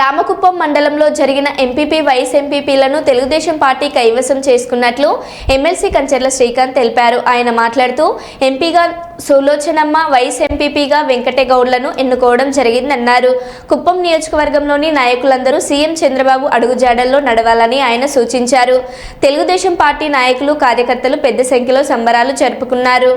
రామకుప్పం మండలంలో జరిగిన MPP vice ఎంపీపీలను తెలుగుదేశం పార్టీ కైవసం చేసుకున్నట్లు ఎమ్మెల్సీ కంచెర్ల శ్రీకాంత్ తెలిపారు. ఆయన మాట్లాడుతూ ఎంపీగా సులోచనమ్మ వైస్ ఎంపీపీగా వెంకటగౌడ్లను ఎన్నుకోవడం జరిగిందన్నారు. కుప్పం నియోజకవర్గంలోని నాయకులందరూ సీఎం చంద్రబాబు అడుగుజాడల్లో నడవాలని ఆయన సూచించారు. తెలుగుదేశం పార్టీ నాయకులు కార్యకర్తలు పెద్ద సంఖ్యలో సంబరాలు జరుపుకున్నారు.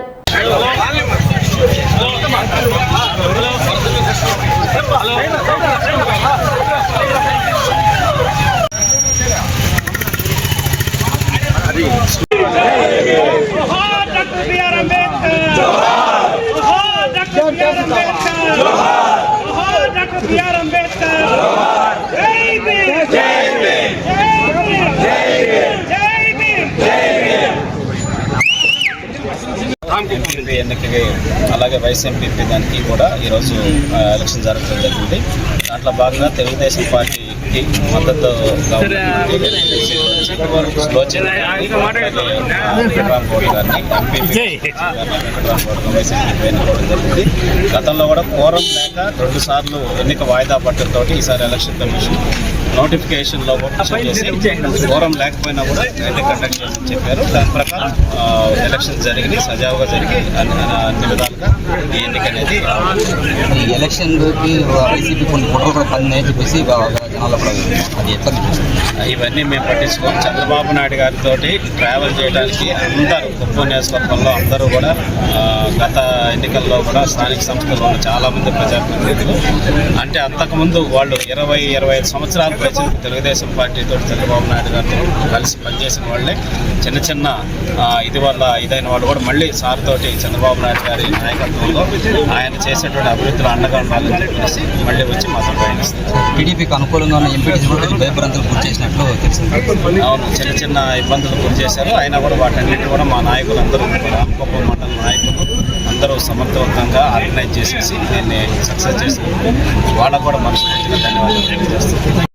ఎంపీపీ ఎన్నికకి అలాగే వైస్ ఎంపీపీ దానికి కూడా ఈరోజు ఎలక్షన్ జరగడం జరిగింది. దాంట్లో భాగంగా తెలుగుదేశం మద్దతు గతంలో కూడా కోరం లేక రెండు సార్లు ఎన్నిక వాయిదా పట్టడంతో ఈసారి ఎలక్షన్ కమిషన్ నోటిఫికేషన్లో కోరం లేకపోయినా కూడా ఎన్నిక కండక్ట్ చేసి చెప్పారు. దాని ప్రకారం ఎలక్షన్ జరిగి సజావుగా జరిగి అన్ని అన్ని విధాలుగా ఈ ఎన్నిక అనేది ఈ వైసీపీ కొన్ని ఫోటోలు కూడా చెప్పేసి అది ఎట్లా ఇవన్నీ మేము పట్టించుకోం. చంద్రబాబు నాయుడు గారితో ట్రావెల్ చేయడానికి అందరూ కుప్పం నియోజకవర్గంలో అందరూ కూడా గత ఎన్నికల్లో కూడా స్థానిక సంస్థల్లో ఉన్న చాలామంది ప్రజాప్రతినిధులు. అంటే అంతకుముందు వాళ్ళు ఇరవై ఇరవై ఐదు సంవత్సరాల ప్రజలు తెలుగుదేశం పార్టీతో చంద్రబాబు నాయుడు గారితో కలిసి పనిచేసిన వాళ్ళే. చిన్న చిన్న ఇది వల్ల ఇదైన వాళ్ళు కూడా మళ్ళీ సార్ తోటి చంద్రబాబు నాయుడు గారి నాయకత్వంలో ఆయన చేసేటువంటి అభివృద్ధిలో అండగా ఉండాలని చెప్పేసి మళ్ళీ వచ్చి మాతో ప్రయాణిస్తారు టీడీపీకి అనుకూలంగా ఉన్న ఎంపీటీసీ కూడా భయభ్రాంతులు గురి చేసినట్లు తెలిసింది చిన్న చిన్న ఇబ్బందులు గురి చేశారు. అయినా కూడా వాటన్నిటి కూడా మా నాయకులందరూ రామకొప్ప మండల నాయకులు అందరూ సమర్థవంతంగా ఆర్గనైజ్ చేసేసి దీన్ని సక్సెస్ చేసినందుకు వాళ్ళకు కూడా మనసు ధన్యవాదాలు తెలియజేస్తున్నాను.